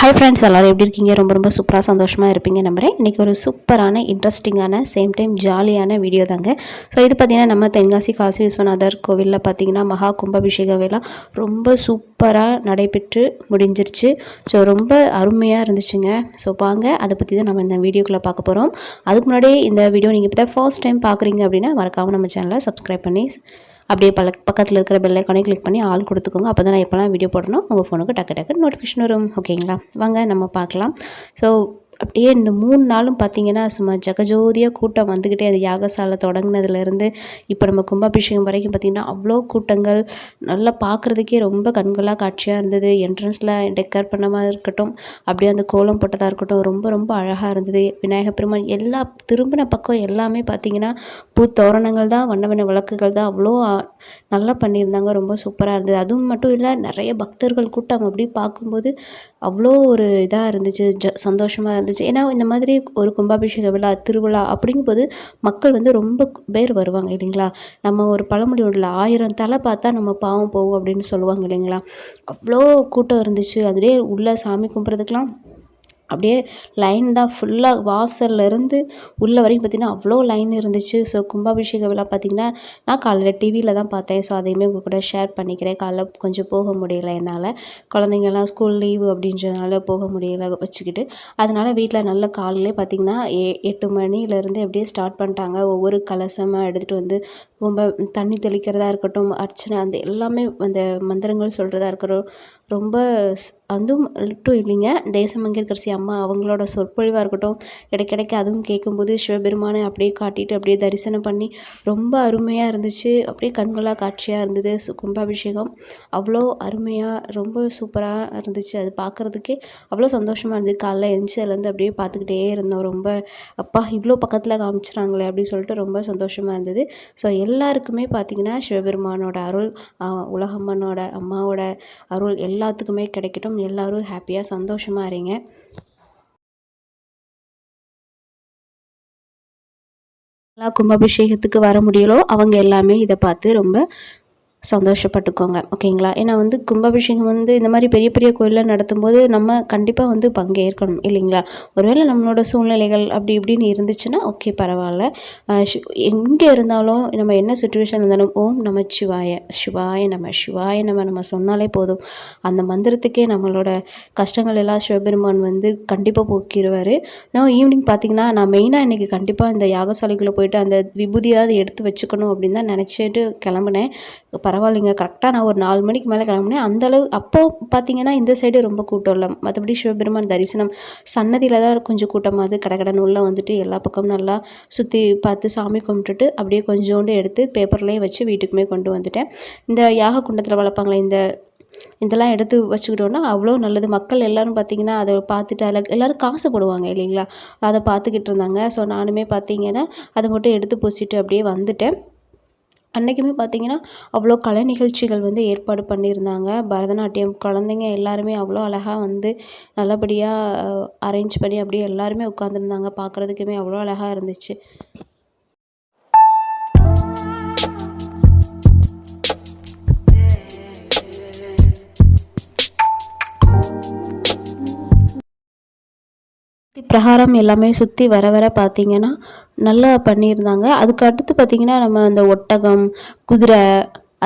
Hi friends எல்லோரும் எப்படி இருக்கீங்க? ரொம்ப ரொம்ப சூப்பராக சந்தோஷமாக இருப்பீங்க நம்புறேன். இன்றைக்கி ஒரு சூப்பரான இன்ட்ரெஸ்டிங்கான சேம் டைம் ஜாலியான வீடியோ தாங்க. ஸோ இது பார்த்திங்கன்னா நம்ம தென்காசி காசி விஸ்வநாதர் கோவிலில் பார்த்திங்கன்னா மகா கும்பாபிஷேக விழா ரொம்ப சூப்பராக நடைபெற்று முடிஞ்சிருச்சு. ஸோ ரொம்ப அருமையாக இருந்துச்சுங்க. ஸோ வாங்க அதை பற்றி தான் நம்ம இந்த வீடியோக்குள்ளே பார்க்க போகிறோம் அதுக்கு முன்னாடி இந்த வீடியோ நீங்கள் இப்போ தான் ஃபர்ஸ்ட் டைம் பார்க்குறீங்க அப்படின்னா மறக்காமல் நம்ம சேனலை சப்ஸ்கிரைப் பண்ணி அப்படியே பல பக்கத்தில் இருக்கிற பெல் ஐக்கானே கிளிக் பண்ணி ஆள் கொடுத்துக்கோங்க. அப்போ தான் நான் எப்போலாம் வீடியோ போடணும் உங்கள் ஃபோனுக்கு டக்கு டக்கு நோட்டிஃபிகேஷன் வரும். ஓகேங்களா வாங்க நம்ம பார்க்கலாம். ஸோ அப்படியே இந்த மூணு நாளும் பார்த்தீங்கன்னா சும்மா ஜெகஜோதியாக கூட்டம் வந்துக்கிட்டே அது யாகசாலை தொடங்கினதுலேருந்து இப்போ நம்ம கும்பாபிஷேகம் வரைக்கும் பார்த்திங்கன்னா அவ்வளோ கூட்டங்கள். நல்லா பார்க்குறதுக்கே ரொம்ப கண்கொள்ளா காட்சியாக இருந்தது. என்ட்ரன்ஸில் டெக்கர் பண்ணமாக இருக்கட்டும் அப்படியே அந்த கோலம் போட்டதாக இருக்கட்டும் ரொம்ப ரொம்ப அழகாக இருந்தது. விநாயகர் பெருமான் எல்லா திரும்பின பக்கம் எல்லாமே பார்த்திங்கன்னா பூ தோரணங்கள் தான் வண்ண வண்ண விளக்குகள் தான் அவ்வளோ நல்லா பண்ணியிருந்தாங்க. ரொம்ப சூப்பராக இருந்தது. அதுவும் மட்டும் இல்லை நிறைய பக்தர்கள் கூட்டம் அப்படி பார்க்கும்போது அவ்வளோ ஒரு இதாக இருந்துச்சு ஜ சந்தோஷமாக இருந்துச்சு. ஏன்னா இந்த மாதிரி ஒரு கும்பாபிஷேக விழா திருவிழா அப்படிங்கும்போது மக்கள் வந்து ரொம்ப பேர் வருவாங்க இல்லைங்களா? நம்ம ஒரு பழமொழி உள்ள ஆயிரம் தலை பார்த்தா நம்ம பாவம் போகும் அப்படின்னு சொல்லுவாங்க இல்லைங்களா? அவ்வளோ கூட்டம் இருந்துச்சு. அதுலேயே உள்ள சாமி கும்பிட்றதுக்கெலாம் அப்படியே லைன் தான் ஃபுல்லாக வாசல்லேருந்து உள்ளே வரைக்கும் பார்த்திங்கன்னா அவ்வளோ லைன் இருந்துச்சு. ஸோ கும்பாபிஷேக விழா பார்த்திங்கன்னா நான் காலையில் டிவியில் தான் பார்த்தேன். ஸோ அதையுமே உங்கள் கூட ஷேர் பண்ணிக்கிறேன். காலைல கொஞ்சம் போக முடியல என்னால். குழந்தைங்கள்லாம் ஸ்கூல் லீவு அப்படின்றதுனால போக முடியல வச்சுக்கிட்டு. அதனால் வீட்டில் நல்ல காலையிலே பார்த்திங்கன்னா எ எட்டு மணிலேருந்து அப்படியே ஸ்டார்ட் பண்ணிட்டாங்க. ஒவ்வொரு கலசமாக எடுத்துகிட்டு வந்து கும்ப தண்ணி தெளிக்கிறதா இருக்கட்டும் அர்ச்சனை அந்த எல்லாமே அந்த மந்திரங்கள் சொல்கிறதா இருக்கட்டும் ரொம்ப அதுவும் மட்டும் இல்லைங்க. தேசமங்கேற்கரசி அம்மா அவங்களோட சொற்பொழிவாக இருக்கட்டும் இடைக்கிடைக்கு அதுவும் கேட்கும்போது சிவபெருமானை அப்படியே காட்டிட்டு அப்படியே தரிசனம் பண்ணி ரொம்ப அருமையாக இருந்துச்சு. அப்படியே கண்களாக காட்சியாக இருந்தது. சு- கும்பாபிஷேகம் அவ்வளோ அருமையாக ரொம்ப சூப்பராக இருந்துச்சு. அது பார்க்குறதுக்கே அவ்வளோ சந்தோஷமாக இருந்தது. காலைல எழுந்துச்சு அதுலேருந்து அப்படியே பார்த்துக்கிட்டே இருந்தோம். ரொம்ப அப்பா இவ்வளோ பக்கத்தில் காமிச்சிட்டாங்களே அப்படின்னு சொல்லிட்டு ரொம்ப சந்தோஷமாக இருந்தது. ஸோ எல்லாருக்குமே பார்த்திங்கன்னா சிவபெருமானோட அருள் உலகம்மனோட அம்மாவோட அருள் எல்லாத்துக்குமே கிடைக்கட்டும். எல்லாரும் ஹாப்பியாக சந்தோஷமாக இருங்க. எல்லா கும்பாபிஷேகத்துக்கு வர முடியலோ அவங்க எல்லாமே இதை பார்த்து ரொம்ப சந்தோஷப்பட்டுக்கோங்க ஓகேங்களா ஏன்னா வந்து கும்பாபிஷேகம் வந்து இந்த மாதிரி பெரிய பெரிய கோயிலில் நடத்தும்போது நம்ம கண்டிப்பாக வந்து பங்கேற்கணும் இல்லைங்களா? ஒருவேளை நம்மளோட சூழ்நிலைகள் அப்படி இப்படின்னு இருந்துச்சுன்னா ஓகே பரவாயில்ல. எங்கே இருந்தாலும் நம்ம என்ன சுச்சுவேஷன் இருந்தாலும் ஓம் நம்ம சிவாய சிவாய நம்ம சிவாய நம்ம நம்ம சொன்னாலே போதும். அந்த மந்திரத்துக்கே நம்மளோட கஷ்டங்கள் எல்லாம் சிவபெருமான் வந்து கண்டிப்பாக போக்கிடுவார் நான் ஈவினிங் பார்த்தீங்கன்னா நான் மெயினாக இன்றைக்கி கண்டிப்பாக இந்த யாகசாலைக்குள்ளே போயிட்டு அந்த விபூதியாவது எடுத்து வச்சுக்கணும் அப்படின்னு தான் நினச்சிட்டு கிளம்புனேன். பரவாயில்லைங்க. கரெக்டாக நான் ஒரு நாலு மணிக்கு மேலே கிளம்புனேன். அந்தளவு அப்போ பார்த்தீங்கன்னா இந்த சைடு ரொம்ப கூட்டம் இல்லை. மற்றபடி சிவபெருமான் தரிசனம் சன்னதியில் தான் கொஞ்சம் கூட்டமாகுது கடகடன்னு உள்ளே வந்துட்டு எல்லா பக்கமும் நல்லா சுற்றி பார்த்து சாமி கும்பிட்டுட்டு அப்படியே கொஞ்சோண்டு எடுத்து பேப்பர்லேயே வச்சு வீட்டுக்குமே கொண்டு வந்துட்டேன். இந்த யாக குண்டத்தில் வளர்ப்பாங்களே இந்த இதெல்லாம் எடுத்து வச்சுக்கிட்டோன்னா அவ்வளோ நல்லது. மக்கள் எல்லோரும் பார்த்திங்கன்னா அதை பார்த்துட்டு அதில் எல்லோரும் காசு போடுவாங்க இல்லைங்களா? அதை பார்த்துக்கிட்டு இருந்தாங்க. ஸோ நானுமே பார்த்திங்கன்னா அதை மட்டும் எடுத்து பூசிட்டு அப்படியே வந்துட்டேன். அன்றைக்குமே பார்த்திங்கன்னா அவ்வளோ கலை நிகழ்ச்சிகள் வந்து ஏற்பாடு பண்ணியிருந்தாங்க. பரதநாட்டியம் குழந்தைங்க எல்லாருமே அவ்வளோ அழகாக வந்து நல்லபடியாக அரேஞ்ச் பண்ணி அப்படியே எல்லாருமே உட்காந்துருந்தாங்க பார்க்குறதுக்குமே அவ்வளோ அழகாக இருந்துச்சு. பிரகாரம் எல்லாமே சுற்றி வர வர பார்த்திங்கன்னா நல்லா பண்ணியிருந்தாங்க. அதுக்கு அடுத்து பார்த்தீங்கன்னா நம்ம அந்த ஒட்டகம் குதிரை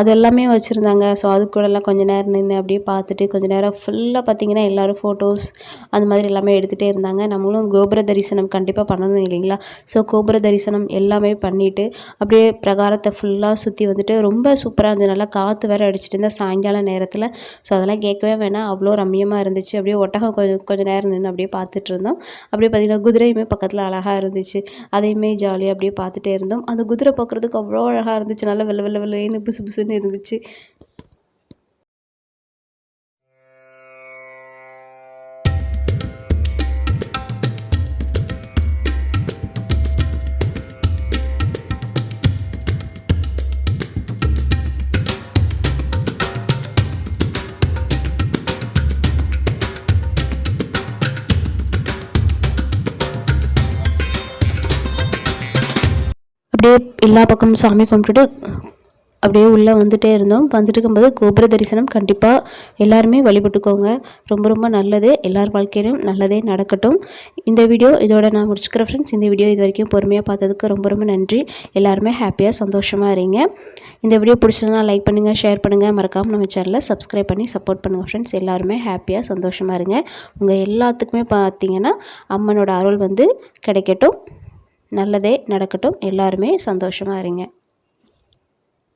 அது எல்லாமே வச்சுருந்தாங்க. ஸோ அது கூடலாம் கொஞ்ச நேரம் நின்று அப்படியே பார்த்துட்டு கொஞ்ச நேரம் ஃபுல்லாக பார்த்தீங்கன்னா எல்லோரும் ஃபோட்டோஸ் அந்த மாதிரி எல்லாமே எடுத்துகிட்டே இருந்தாங்க. நம்மளும் கோபுர தரிசனம் கண்டிப்பாக பண்ணணும் இல்லைங்களா? ஸோ கோபுர தரிசனம் எல்லாமே பண்ணிவிட்டு அப்படியே பிரகாரத்தை ஃபுல்லாக சுற்றி வந்துட்டு ரொம்ப சூப்பராக இருந்தது. நல்லா காற்று வேறு அடிச்சிட்டு இருந்தால் சாயங்கால நேரத்தில். ஸோ அதெல்லாம் கேட்கவே வேணாம். அவ்வளோ ரம்மியமாக இருந்துச்சு. அப்படியே ஒட்டகம் கொஞ்சம் கொஞ்சம் நேரம் நின்று அப்படியே பார்த்துட்டு இருந்தோம். அப்படியே பார்த்திங்கன்னா குதிரையுமே பக்கத்தில் அழகாக இருந்துச்சு. அதையுமே ஜாலியாக அப்படியே பார்த்துட்டே இருந்தோம். அந்த குதிரை பார்க்குறதுக்கு அவ்வளோ அழகாக இருந்துச்சு. நல்லா வெள்ளை வெள்ளை வெள்ளைன்னு புசு புசு இருந்துச்சு அப்படியே எல்லா பக்கமும் சாமி கும்பிட்டுட்டு அப்படியே உள்ளே வந்துகிட்டே இருந்தோம். வந்துட்டு இருக்கும்போது கோபுர தரிசனம் கண்டிப்பாக எல்லாருமே வழிபட்டுக்கோங்க. ரொம்ப ரொம்ப நல்லது. எல்லார் வாழ்க்கையிலும் நல்லதே நடக்கட்டும். இந்த வீடியோ இதோட நான் முடிச்சுக்கிறேன் ஃப்ரெண்ட்ஸ் இந்த வீடியோ இது வரைக்கும் பொறுமையாக பார்த்ததுக்கு ரொம்ப ரொம்ப நன்றி. எல்லாருமே ஹாப்பியாக சந்தோஷமாக இருங்க. இந்த வீடியோ பிடிச்சதுனா லைக் பண்ணுங்கள் ஷேர் பண்ணுங்கள் மறக்காமல் நம்ம சேனலை சப்ஸ்கிரைப் பண்ணி சப்போர்ட் பண்ணுங்கள் ஃப்ரெண்ட்ஸ் எல்லாருமே ஹாப்பியாக சந்தோஷமாக இருங்க. உங்கள் எல்லாத்துக்குமே பார்த்தீங்கன்னா அம்மனோட அருள் வந்து கிடைக்கட்டும். நல்லதே நடக்கட்டும். எல்லாருமே சந்தோஷமாக இருங்க.